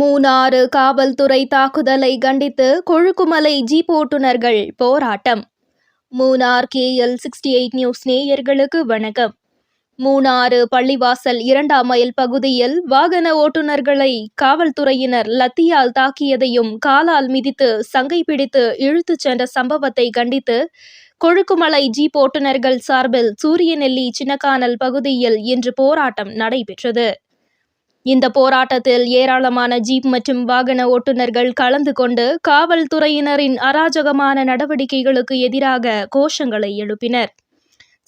மூணாறு காவல்துறை தாக்குதலை கண்டித்து கொழுக்குமலை ஜீப் ஓட்டுநர்கள் போராட்டம். Munnar KL sixty eight news நேயர்களுக்கு வணக்கம். மூணாறு பள்ளிவாசல் இரண்டாம் மைல் பகுதியில் வாகன ஓட்டுநர்களை காவல்துறையினர் லத்தியால் தாக்கியதையும் காலால் மிதித்து சங்கை பிடித்து இழுத்துச் சென்ற சம்பவத்தை கண்டித்து கொழுக்குமலை ஜீப் ஓட்டுநர்கள் சார்பில் சூரியநெல்லி சின்னக்கானல் பகுதியில் இன்று போராட்டம் நடைபெற்றது. இந்த போராட்டத்தில் ஏராளமான ஜீப் மற்றும் வாகன ஓட்டுநர்கள் கலந்து கொண்டு காவல்துறையினரின் அராஜகமான நடவடிக்கைகளுக்கு எதிராக கோஷங்களை எழுப்பினர்.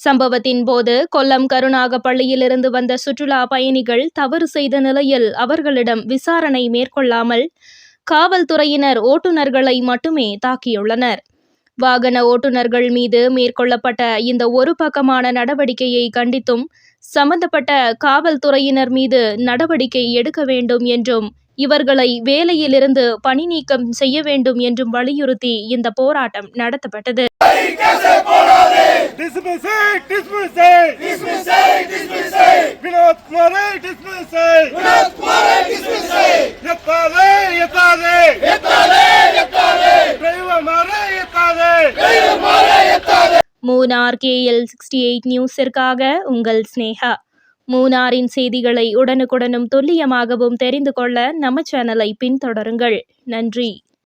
சம்பவத்தின் போது கொல்லம் கருணாகப்பள்ளியிலிருந்து வந்த சுற்றுலா பயணிகள் தவறு செய்த நிலையில் அவர்களிடம் விசாரணை மேற்கொள்ளாமல் காவல்துறையினர் ஓட்டுநர்களை மட்டுமே தாக்கியுள்ளனர். வாகன ஓட்டுநர்கள் மீது மேற்கொள்ளப்பட்ட இந்த ஒரு பக்கமான நடவடிக்கையை கண்டித்தும் சம்பந்தப்பட்ட காவல்துறையினர் மீது நடவடிக்கை எடுக்க வேண்டும் என்றும் இவர்களை வேலையிலிருந்து பணி நீக்கம் செய்ய வேண்டும் என்றும் வலியுறுத்தி இந்த போராட்டம் நடத்தப்பட்டது. மூனார் கேஎல் சிக்ஸ்டி எயிட் நியூஸிற்காக உங்கள் ஸ்னேகா மூனாரின் செய்திகளை உடனுக்குடனும் துல்லியமாகவும் தெரிந்து கொள்ள நம்ம சேனலை பின்தொடருங்கள். நன்றி.